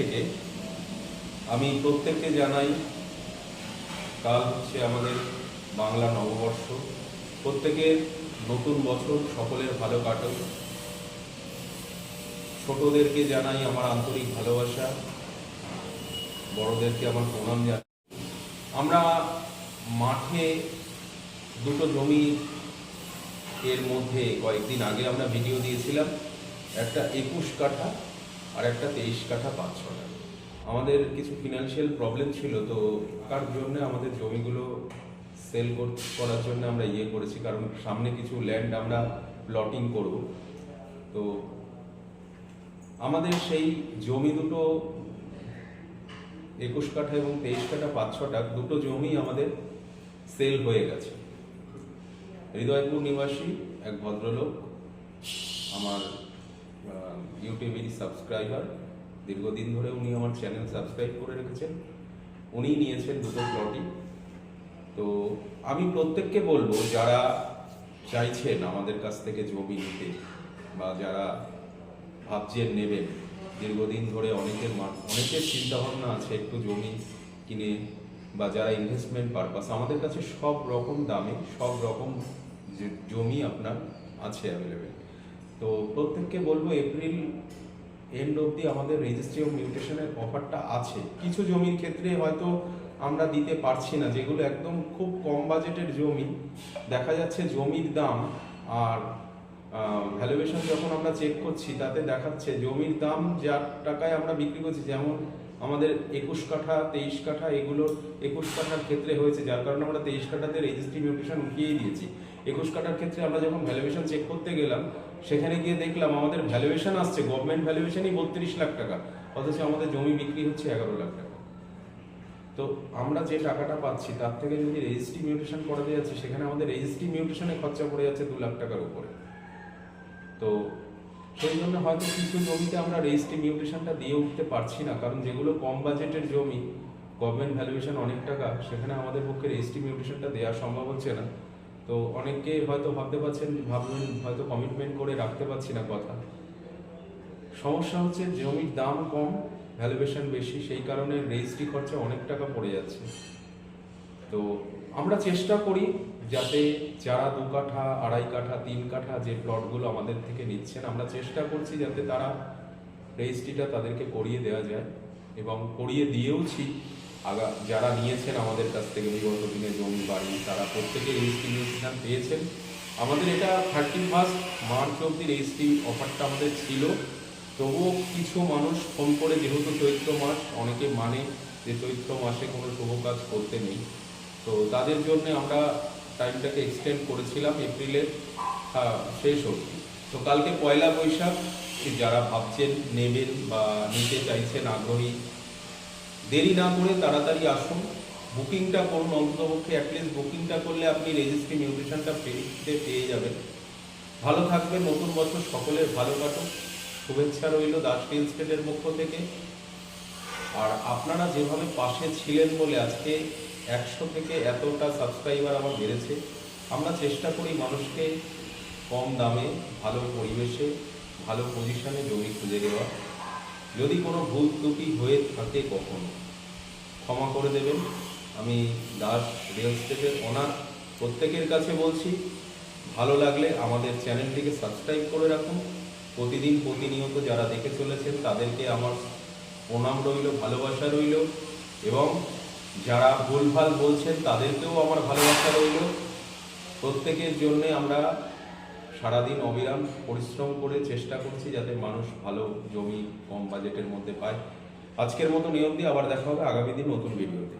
থেকে আমি প্রত্যেককে জানাই, কাল হচ্ছে আমাদের বাংলা নববর্ষ। প্রত্যেকের নতুন বছর সকলের ভালো কাটুক। ছোটদেরকে জানাই আমার আন্তরিক ভালোবাসা। বড়দেরকে আমার প্রণাম জানাই। আমরা মাঠে দুটো জমি এর মধ্যে কয়েকদিন আগে আমরা ভিডিও দিয়েছিলাম। একটা একুশ কাঠা আর একটা তেইশ কাঠা পাঁচ ছটা আমাদের কিছু ফিনান্সিয়াল প্রবলেম ছিল, তো তার জন্য আমাদের জমিগুলো সেল করার জন্য আমরা ইয়ে করেছি, কারণ সামনে কিছু ল্যান্ড আমরা প্লটিং করব। তো আমাদের সেই জমি দুটো একুশ কাঠা এবং তেইশ কাঠা পাঁচ ছটা দুটো জমি আমাদের সেল হয়ে গেছে। হৃদয়পুর নিবাসী, এক ভদ্রলোক, আমার ইউটিউবেরই সাবস্ক্রাইবার দীর্ঘদিন ধরে উনি আমার চ্যানেল সাবস্ক্রাইব করে রেখেছেন। উনি নিয়েছেন দুটো প্লটই তো আমি প্রত্যেককে বলব, যারা চাইছেন আমাদের কাছ থেকে জমি নিতে বা যারা ভাবছেন নেবেন, দীর্ঘদিন ধরে অনেকের অনেকের চিন্তাভাবনা আছে একটু জমি কিনে বা যারা ইনভেস্টমেন্ট পারপাস আমাদের কাছে সব রকম দামে, সব রকম জমি আপনার আছে অ্যাভেলেবেল তো প্রত্যেককে বলব এপ্রিল এন্ড অবধি আমাদের রেজিস্ট্রি অফ মিউটেশনের অফারটা আছে। কিছু জমির ক্ষেত্রে হয়তো আমরা দিতে পারছি না, যেগুলো একদম খুব কম বাজেটের জমি। দেখা যাচ্ছে জমির দাম আর ভ্যালুয়েশন যখন আমরা চেক করছি, তাতে দেখাচ্ছে জমির দাম, যার টাকায় আমরা বিক্রি করছি, যেমন আমাদের একুশ কাঠা, তেইশ কাঠা এগুলো একুশ কাঠার ক্ষেত্রে হয়েছে। যার কারণে আমরা তেইশ কাঠাতে রেজিস্ট্রি মিউটেশন উঠিয়েই দিয়েছি। একুশ কাঠার ক্ষেত্রে আমরা যখন ভ্যালুয়েশন চেক করতে গেলাম, সেখানে গিয়ে দেখলাম আমাদের ভ্যালুয়েশন আসছে। গভর্নমেন্ট ভ্যালুয়েশনই বত্রিশ লাখ টাকা। অথচ আমাদের জমি বিক্রি হচ্ছে এগারো লাখ টাকা। তো আমরা যে টাকাটা পাচ্ছি, তার থেকে যদি রেজিস্ট্রি মিউটেশন করাতে যাচ্ছে, সেখানে আমাদের রেজিস্ট্রি মিউটেশনে খরচা পড়ে যাচ্ছে দু লাখ টাকার উপরে। তো সেই জন্য হয়তো কিছু জমিতে আমরা রেজিস্ট্রি মিউটেশনটা দিয়ে উঠতে পারছি না। কারণ যেগুলো কম বাজেটের জমি গভর্নমেন্ট ভ্যালুয়েশন অনেক টাকা, সেখানে আমাদের পক্ষে রেজিস্ট্রি মিউটেশনটা দেওয়া সম্ভব হচ্ছে না। তো অনেকে হয়তো ভাবতে পারছেন ভাববেন হয়তো কমিটমেন্ট করে রাখতে পারছি না কথা। সমস্যা হচ্ছে জমির দাম কম ভ্যালুয়েশন বেশি, সেই কারণে রেজিস্ট্রি খরচা অনেক টাকা পড়ে যাচ্ছে। তো আমরা চেষ্টা করি যাতে যারা দু কাঠা, আড়াই কাঠা, তিন কাঠা যে প্লটগুলো আমাদের থেকে নিচ্ছেন, আমরা চেষ্টা করছি যাতে তারা রেজিস্ট্রিটা তাদেরকে করিয়ে দেওয়া যায় এবং করিয়ে দিয়েওছি। আগা, যারা নিয়েছেন আমাদের কাছ থেকে, বিগত দিনে জমি, বাড়ি, তারা প্রত্যেকে রেজিস্ট্রি নিউট্রিশন পেয়েছেন। আমাদের এটা থার্টি ফার্স্ট মার্চ অব্দি রেজিস্ট্রি অফারটা আমাদের ছিল। তবুও কিছু মানুষ ফোন করে, যেহেতু চৈত্র মাস, অনেকে মানে যে চৈত্র মাসে কোনো শুভ কাজ করতে নেই। তো তাদের জন্য আমরা টাইমটাকে এক্সটেন্ড করেছিলাম এপ্রিলের শেষ অবধি। তো কালকে পয়লা বৈশাখ যারা ভাবছেন, নেবেন বা নিতে চাইছেন, আগ্রহী, দেরি না করে তাড়াতাড়ি আসুন। বুকিংটা করুন, অন্ততপক্ষে অ্যাটলিস্ট বুকিংটা করলে আপনি রেজিস্ট্রি মিউটেশনটা পেতে পেয়ে যাবেন। ভালো থাকবেন নতুন বছর সকলের ভালো কাটুক। শুভেচ্ছা রইল দাস রিয়েল স্টেটের পক্ষ থেকে। আর আপনারা যেভাবে পাশে ছিলেন বলে আজকে একশো থেকে এতটা সাবস্ক্রাইবার আমার বেড়েছে। আমরা চেষ্টা করি মানুষকে কম দামে ভালো পরিবেশে, ভালো পজিশনে জমি খুঁজে দেওয়া যদি কোনো ভুল ত্রুটি হয়ে থাকে কখনো, ক্ষমা করে দেবেন। আমি দাস রিয়েল স্টেটের ওনার প্রত্যেকের কাছে বলছি, ভালো লাগলে আমাদের চ্যানেলটিকে সাবস্ক্রাইব করে রাখুন। প্রতিদিন প্রতিনিয়ত যারা দেখে চলেছেন, তাদেরকে আমার প্রণাম রইল, ভালোবাসা রইল এবং যারা ভুলভাল বলছেন তাদেরকেও আমার ভালোবাসা রইল। প্রত্যেকের জন্য আমরা সারাদিন অবিরাম পরিশ্রম করে চেষ্টা করছি যাতে মানুষ ভালো জমি কম বাজেটের মধ্যে পায়। আজকের মতো নিয়ম দিয়ে আবার দেখা হবে আগামী দিন নতুন ভিডিওতে